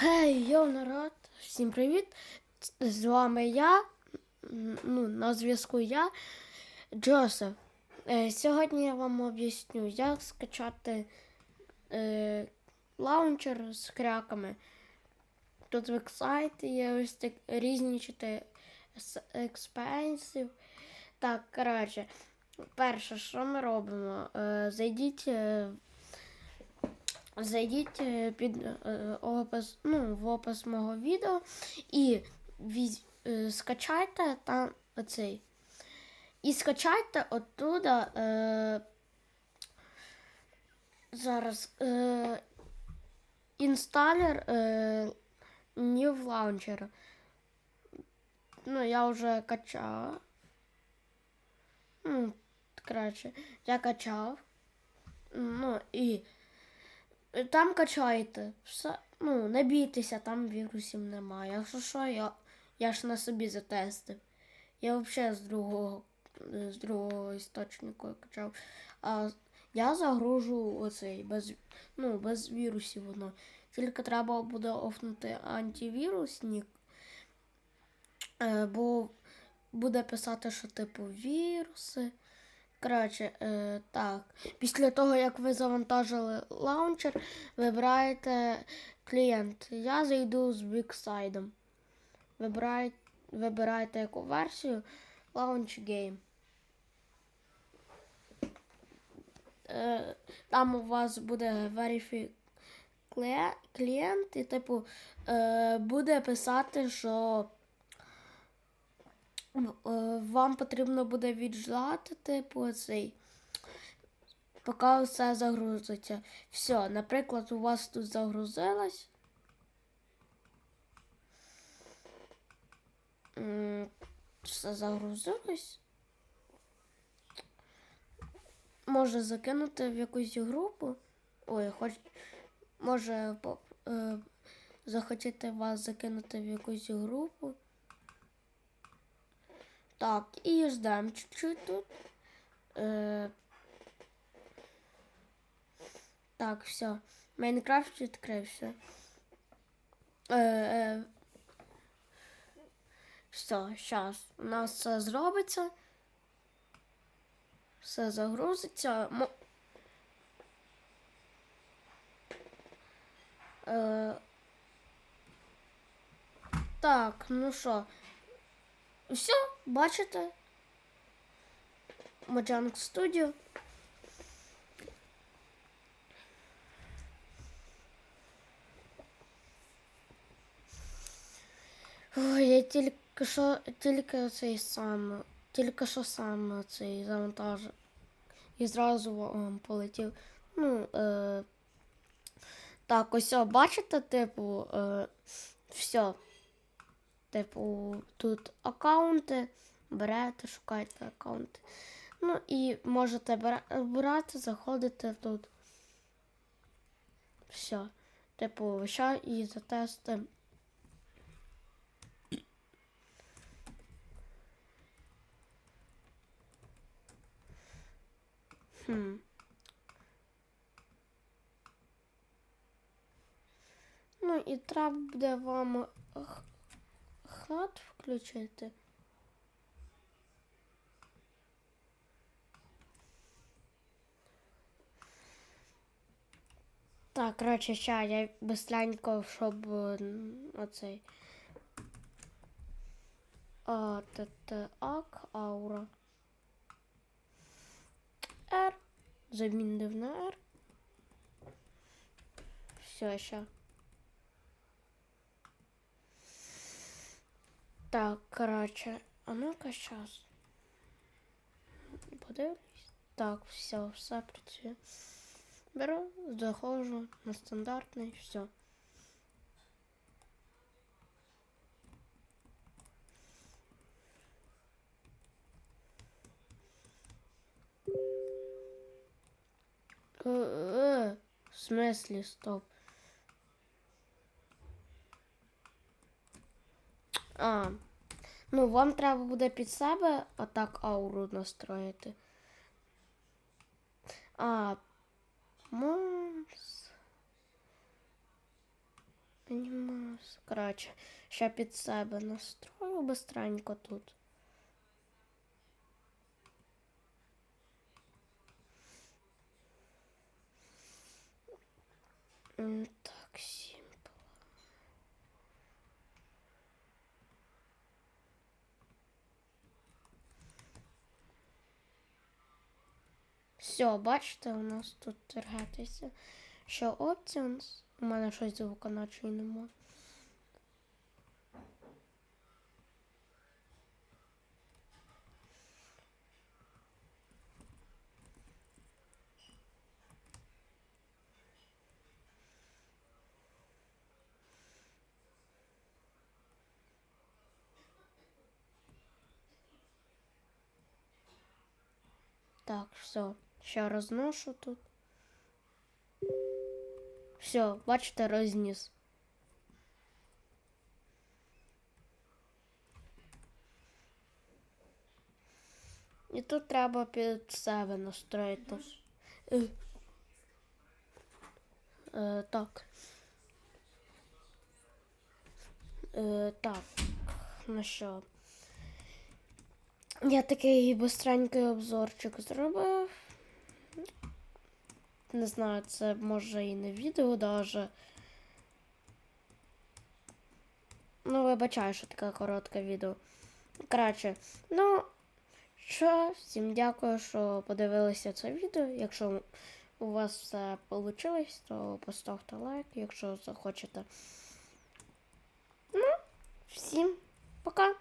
Гей, йо, народ! Всім привіт! З вами я, ну, на зв'язку я, Джосеф. Е, сьогодні я вам об'ясню, як скачати е, лаунчер з кряками. Тут веб-сайт є ось так, різні чити експенсів. Так, коротше, перше, що ми робимо? Е, зайдіть е, Зайдіть е, під е, опис, ну, в опис мого відео і візь, е, скачайте там оцей. І скачайте оттуда е, зараз е, інсталер е, New Launcher. Ну, я вже качав. Ну, коротше, я качав. Ну, і там качайте. Все, ну, не бійтеся, там вірусів немає. Якщо що, я, я ж на собі затестив. Я взагалі з другого, з другого істочника качав. А я загружу оцей без, ну, без вірусів воно. Тільки треба буде офнути антивірусник, е, бо буде писати, що типу віруси. Коротше, е, так. Після того, як ви завантажили лаунчер, вибираєте клієнт. Я зайду з біксайдом. Вибираєте, вибираєте яку версію Launch Game. Е, там у вас буде verify клієнт, і, типу, е, буде писати, що вам потрібно буде віджати, типу, цей, поки все загрузиться. Все, наприклад, у вас тут загрузилось. Все загрузилось. Може закинути в якусь групу. Ой, хоч може е, захотіти вас закинути в якусь групу. Так, і ждемо чуть-чуть тут. Е, так, все. Майнкрафт відкрився. Е, е, все, зараз у нас все зробиться. Все загрузиться. Мо... Е, так, ну що. Все, бачите? Mojang Studio. Ой, я тільки що, тільки цей сам, тільки що сам цей завантаж. І зразу ем, полетів. Ну, е, так, ось, бачите, типу, е, все. Типу, тут аккаунти, берете, шукаєте аккаунти. Ну і можете брати, заходити тут. Все. Типу, ще і затести. Хм. Ну і треба буде вам хат включити. Так, коротше, ща я быстренько, щоб оцей. А, т, т, ак, аура. R. Замінив на R. Все, ща. Так, коротше, а ну-ка щас. Подивлюсь. Так, все, все працює. Беру, заходжу на стандартний, все. Е, е, в смислі, стоп. А, ну вам треба буде під себе отак ауру настроїти. А, Монс. Анімас. Коротше, ще під себе настрою бистренько тут. Так, Все, бачите, у нас тут торгатися. Що Options? У мене щось звука наче нема. Так, все. Ще розношу тут. Все, бачите, розніс. І тут треба під себе настроїти. Е, е, так. Е, так. Ну що? Я такий бистренький обзорчик зробив. Не знаю, це може і не відео даже. Ну, вибачаю, що таке коротке відео. Коротше, ну, що, всім дякую, що подивилися це відео. Якщо у вас все вийшло, то поставте лайк, якщо захочете. Ну, всім пока!